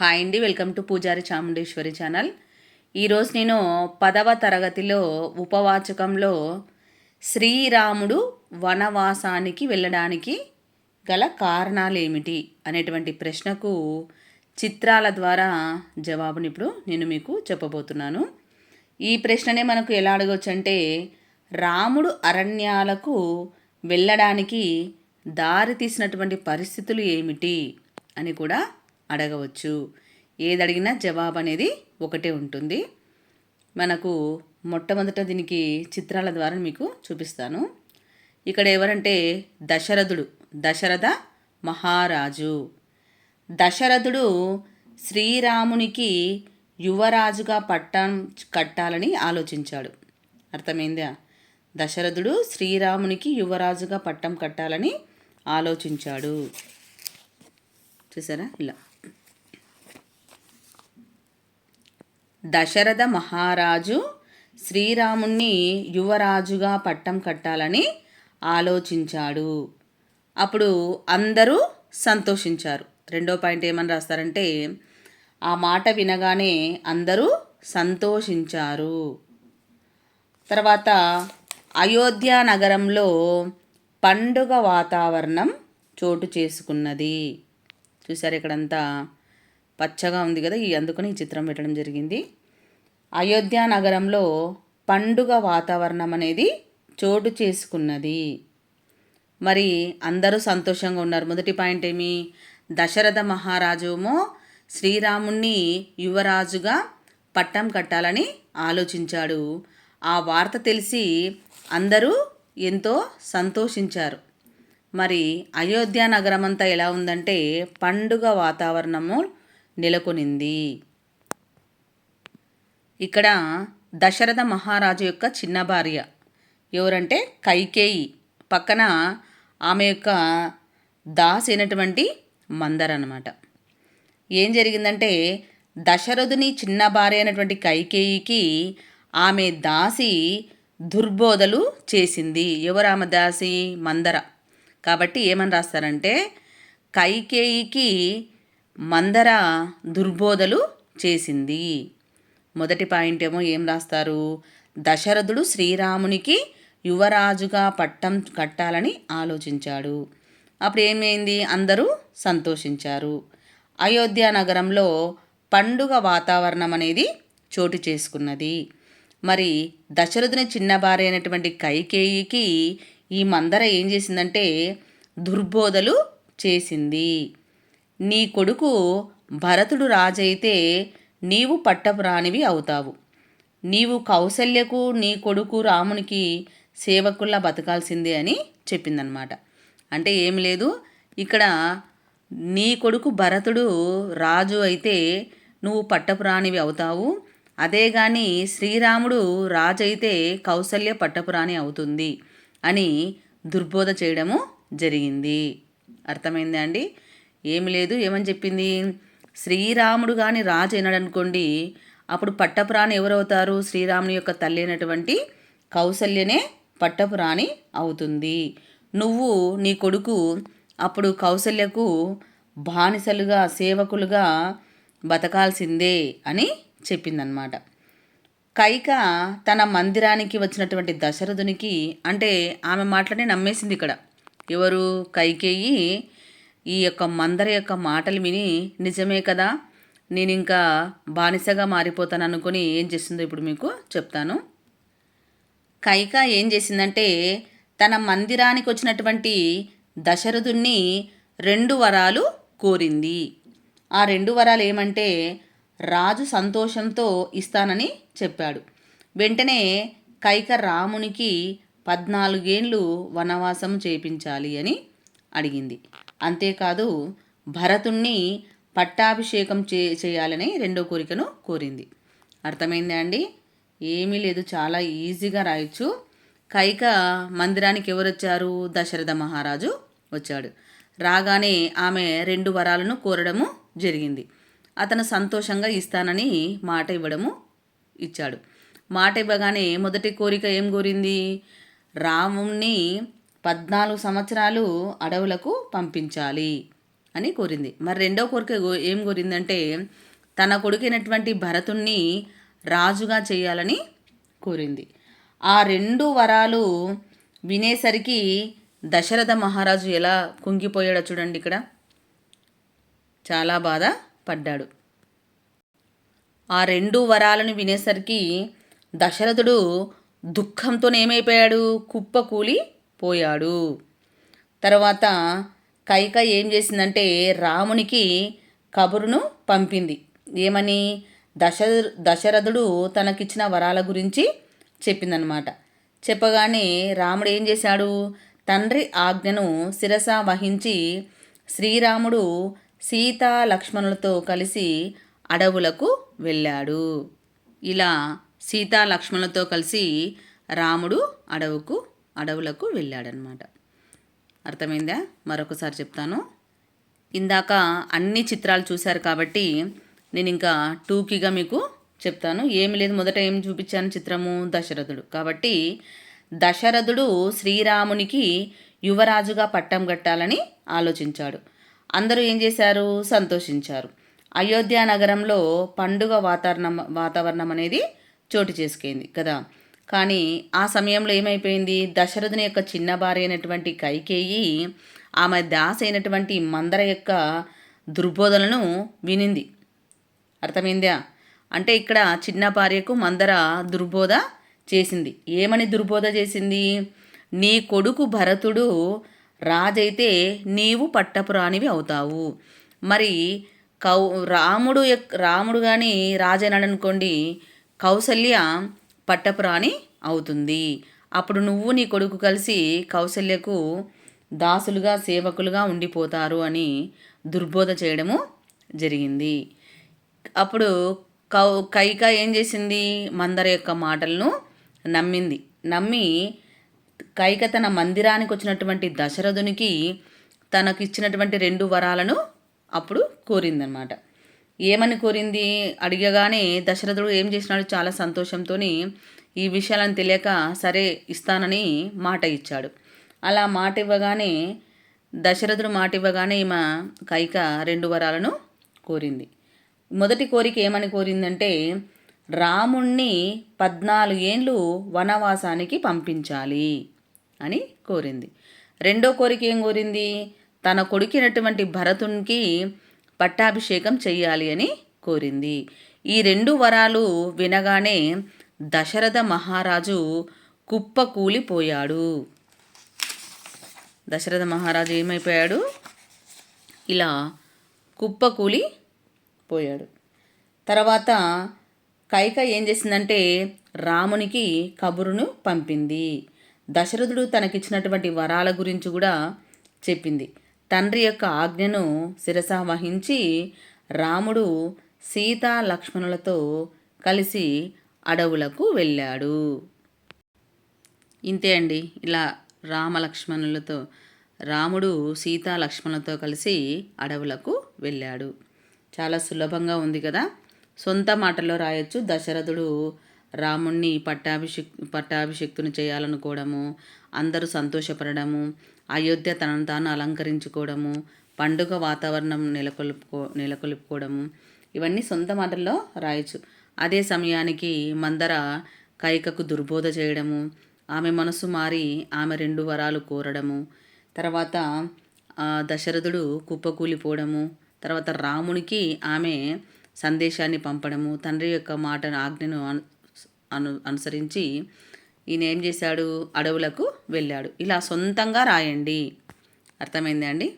Hi అండి welcome to పూజారి Chamundeshwari channel. ఈరోజు నేను పదవ తరగతిలో ఉపవాచకంలో శ్రీరాముడు వనవాసానికి వెళ్ళడానికి గల కారణాలు ఏమిటి అనేటువంటి ప్రశ్నకు చిత్రాల ద్వారా జవాబుని ఇప్పుడు నేను మీకు చెప్పబోతున్నాను. ఈ ప్రశ్ననే మనకు ఎలా అడగవచ్చు అంటే రాముడు అరణ్యాలకు వెళ్ళడానికి దారి తీసినటువంటి పరిస్థితులు ఏమిటి అని కూడా అడగవచ్చు. ఏది అడిగినా జవాబు అనేది ఒకటే ఉంటుంది. మనకు మొట్టమొదట దీనికి చిత్రాల ద్వారా మీకు చూపిస్తాను. ఇక్కడ ఎవరంటే దశరథుడు దశరథ మహారాజు. దశరథుడు శ్రీరామునికి యువరాజుగా పట్టం కట్టాలని ఆలోచించాడు. అర్థమైందా? దశరథుడు శ్రీరామునికి యువరాజుగా పట్టం కట్టాలని ఆలోచించాడు. చూసారా? ఇలా. దశరథ మహారాజు శ్రీరాముణ్ణి యువరాజుగా పట్టం కట్టాలని ఆలోచించాడు. అప్పుడు అందరూ సంతోషించారు. రెండో పాయింట్ ఏమని రాస్తారంటే ఆ మాట వినగానే అందరూ సంతోషించారు. తర్వాత అయోధ్య నగరంలో పండుగ వాతావరణం చోటు చేసుకున్నది. చూసారు ఇక్కడంతా. పచ్చగా ఉంది కదా ఈ అందుకని ఈ చిత్రం పెట్టడం జరిగింది. అయోధ్య నగరంలో పండుగ వాతావరణం అనేది చోటు చేసుకున్నది. మరి అందరూ సంతోషంగా ఉన్నారు. మొదటి పాయింట్ ఏమి? దశరథ మహారాజుమో శ్రీరాముణ్ణి యువరాజుగా పట్టం కట్టాలని ఆలోచించాడు. ఆ వార్త తెలిసి అందరూ ఎంతో సంతోషించారు. మరి అయోధ్య నగరం అంతా ఎలా ఉందంటే పండుగ వాతావరణము నెలకొనింది. ఇక్కడ దశరథ మహారాజు యొక్క చిన్న భార్య. ఎవరంటే కైకేయి. పక్కన ఆమె యొక్క దాస్ అయినటువంటి మందర్ అనమాట ఏం జరిగిందంటే దశరథుని చిన్న భార్య అయినటువంటి కైకేయికి ఆమె దాసి దుర్బోధలు చేసింది. ఎవరు ఆమె దాసి? మందర. కాబట్టి ఏమని రాస్తారంటే కైకేయికి మందర దుర్బోధలు చేసింది. మొదటి పాయింట్ ఏమో ఏం రాస్తారు? దశరథుడు శ్రీరామునికి యువరాజుగా పట్టం కట్టాలని ఆలోచించాడు. అప్పుడు ఏమైంది? అందరూ సంతోషించారు. అయోధ్య నగరంలో పండుగ వాతావరణం అనేది చోటు చేసుకున్నది. మరి దశరథుని చిన్న భార్య అయినటువంటి కైకేయికి ఈ మందర ఏం చేసిందంటే దుర్బోధలు చేసింది. నీ కొడుకు భరతుడు రాజైతే నీవు పట్టపురాణివి అవుతావు. నీవు కౌసల్యకు నీ కొడుకు రామునికి సేవకుల్లా బతకాల్సిందే అని చెప్పిందనమాట అంటే ఏమి లేదు ఇక్కడ నీ కొడుకు భరతుడు రాజు అయితే నువ్వు పట్టపురాణివి అవుతావు. అదే కానీ శ్రీరాముడు రాజు అయితే కౌసల్య పట్టపురాణి అవుతుంది అని దుర్బోధ చేయడము జరిగింది. అర్థమైందా అండి? ఏమి లేదు ఏమని చెప్పింది? శ్రీరాముడు కానీ రాజు అయినాడనుకోండి అప్పుడు పట్టపురాణి ఎవరవుతారు? శ్రీరాముని యొక్క తల్లి అయినటువంటి కౌసల్యనే పట్టపురాణి అవుతుంది. నువ్వు నీ కొడుకు అప్పుడు కౌసల్యకు బానిసలుగా సేవకులుగా బతకాల్సిందే అని చెప్పిందనమాట కైక తన మందిరానికి వచ్చినటువంటి దశరథునికి అంటే ఆమె మాటలనే నమ్మేసింది ఇక్కడ. ఎవరు? కైకేయి ఈ యొక్క మందర యొక్క మాటలు విని నిజమే కదా? నేను ఇంకా బానిసగా మారిపోతాను అనుకుని ఏం చేస్తుందో ఇప్పుడు మీకు చెప్తాను. కైక ఏం చేసిందంటే తన మందిరానికి వచ్చినటువంటి దశరథుణ్ణి రెండు వరాలు కోరింది. ఆ రెండు వరాలు ఏమంటే రాజు సంతోషంతో ఇస్తానని చెప్పాడు. వెంటనే కైక రామునికి పద్నాలుగేండ్లు వనవాసం చేపించాలి అని అడిగింది. అంతేకాదు భరతుణ్ణి పట్టాభిషేకం చే చేయాలని రెండో కోరికను కోరింది. అర్థమైందా అండి? ఏమీ లేదు చాలా ఈజీగా రాయొచ్చు. కైక మందిరానికి ఎవరు వచ్చారు దశరథ మహారాజు వచ్చాడు. రాగానే ఆమె రెండు వరాలను కోరడము జరిగింది. అతను సంతోషంగా ఇస్తానని మాట ఇవ్వడము ఇచ్చాడు. మాట ఇవ్వగానే మొదటి కోరిక ఏం కోరింది? రాముణ్ణి పద్నాలుగు సంవత్సరాలు అడవులకు పంపించాలి అని కోరింది. మరి రెండో కోరిక ఏం కోరిందంటే తన కొడుకైనటువంటి భరతుణ్ణి రాజుగా చేయాలని కోరింది. ఆ రెండు వరాలు వినేసరికి దశరథ మహారాజు ఎలా కుంగిపోయాడో చూడండి ఇక్కడ. చాలా బాధ పడ్డాడు. ఆ రెండు వరాలను వినేసరికి దశరథుడు దుఃఖంతో ఏమైపోయాడు? కుప్ప కూలి పోయాడు. తర్వాత కైక ఏం చేసిందంటే రామునికి కబురును పంపింది. ఏమని? దశ దశరథుడు తనకిచ్చిన వరాల గురించి చెప్పిందనమాట చెప్పగానే రాముడు ఏం చేశాడు? తండ్రి ఆజ్ఞను శిరస వహించి శ్రీరాముడు సీతా లక్ష్మణులతో కలిసి అడవులకు వెళ్ళాడు. ఇలా సీతా లక్ష్మణులతో కలిసి రాముడు అడవుకు అడవులకు వెళ్ళాడనమాట. అర్థమైందా? మరొకసారి చెప్తాను. ఇందాక అన్ని చిత్రాలు చూశారు కాబట్టి నేను ఇంకా టూకీగా మీకు చెప్తాను. ఏమి లేదు. మొదట ఏం చూపించాను? చిత్రము దశరథుడు. కాబట్టి దశరథుడు శ్రీరామునికి యువరాజుగా పట్టం కట్టాలని ఆలోచించాడు. అందరూ ఏం చేశారు? సంతోషించారు. అయోధ్య నగరంలో పండుగ వాతావరణం వాతావరణం అనేది చోటు చేసుకుంది కదా. కానీ ఆ సమయంలో ఏమైపోయింది? దశరథుని యొక్క చిన్న భార్య అయినటువంటి కైకేయి ఆమె దాస అయినటువంటి మందర యొక్క దుర్బోధనను వినింది. అర్థమైందా? అంటే ఇక్కడ చిన్న భార్యకు మందర దుర్బోధ చేసింది. ఏమని దుర్బోధ చేసింది? నీ కొడుకు భరతుడు రాజైతే నీవు పట్టపురాణివి అవుతావు. మరి కౌ రాముడు రాముడు కానీ రాజైనాడు అనుకోండి కౌసల్య పట్టపురాణి అవుతుంది. అప్పుడు నువ్వు నీ కొడుకు కలిసి కౌశల్యకు దాసులుగా సేవకులుగా ఉండిపోతారు అని దుర్బోధ చేయడము జరిగింది. అప్పుడు కౌ కైక ఏం చేసింది? మందర యొక్క మాటలను నమ్మింది. నమ్మి కైక తన మందిరానికి వచ్చినటువంటి దశరథునికి తనకిచ్చినటువంటి రెండు వరాలను అప్పుడు కోరిందనమాట ఏమని కోరింది అడిగగానే దశరథుడు ఏం చేసినాడు చాలా సంతోషంతో ఈ విషయాలను తెలియక సరే ఇస్తానని మాట ఇచ్చాడు. అలా మాట ఇవ్వగానే దశరథుడు మాట ఇవ్వగానే ఈమె కైక రెండు వరాలను కోరింది. మొదటి కోరిక ఏమని కోరిందంటే రాముణ్ణి పద్నాలుగు ఏండ్లు వనవాసానికి పంపించాలి అని కోరింది. రెండో కోరిక ఏం కోరింది? తన కొడుకినటువంటి భరతునికి పట్టాభిషేకం చెయ్యాలి అని కోరింది. ఈ రెండు వరాలు వినగానే దశరథ మహారాజు కుప్పకూలిపోయాడు. దశరథ మహారాజు ఏమైపోయాడు? ఇలా కుప్పకూలి పోయాడు తర్వాత కైక ఏం చేసిందంటే రామునికి కబురును పంపింది. దశరథుడు తనకిచ్చినటువంటి వరాల గురించి కూడా చెప్పింది. తండ్రి యొక్క ఆజ్ఞను శిరస వహించి రాముడు సీతా లక్ష్మణులతో కలిసి అడవులకు వెళ్ళాడు. ఇంతే అండి. ఇలా రామలక్ష్మణులతో రాముడు సీతా లక్ష్మణులతో కలిసి అడవులకు వెళ్ళాడు. చాలా సులభంగా ఉంది కదా. సొంత మాటల్లో రాయొచ్చు. దశరథుడు రాముణ్ణి పట్టాభిషిక్ పట్టాభిషిక్తుని చేయాలనుకోవడము అందరూ సంతోషపడము అయోధ్య తనను తాను అలంకరించుకోవడము పండుగ వాతావరణం నెలకొల్పుకో నెలకొల్పుకోవడము ఇవన్నీ సొంత మాటల్లో రాయొచ్చు. అదే సమయానికి మందర కైకకు దుర్బోధ చేయడము ఆమె మనసు మారి ఆమె రెండు వరాలు కోరడము తర్వాత దశరథుడు కుప్పకూలిపోవడము తర్వాత రామునికి ఆమె సందేశాన్ని పంపడము తండ్రి యొక్క మాట ఆజ్ఞను అను అనుసరించి ఈయన ఏం చేశాడు? అడవులకు వెళ్ళాడు. ఇలా సొంతంగా రాయండి. అర్థమైందా అండి?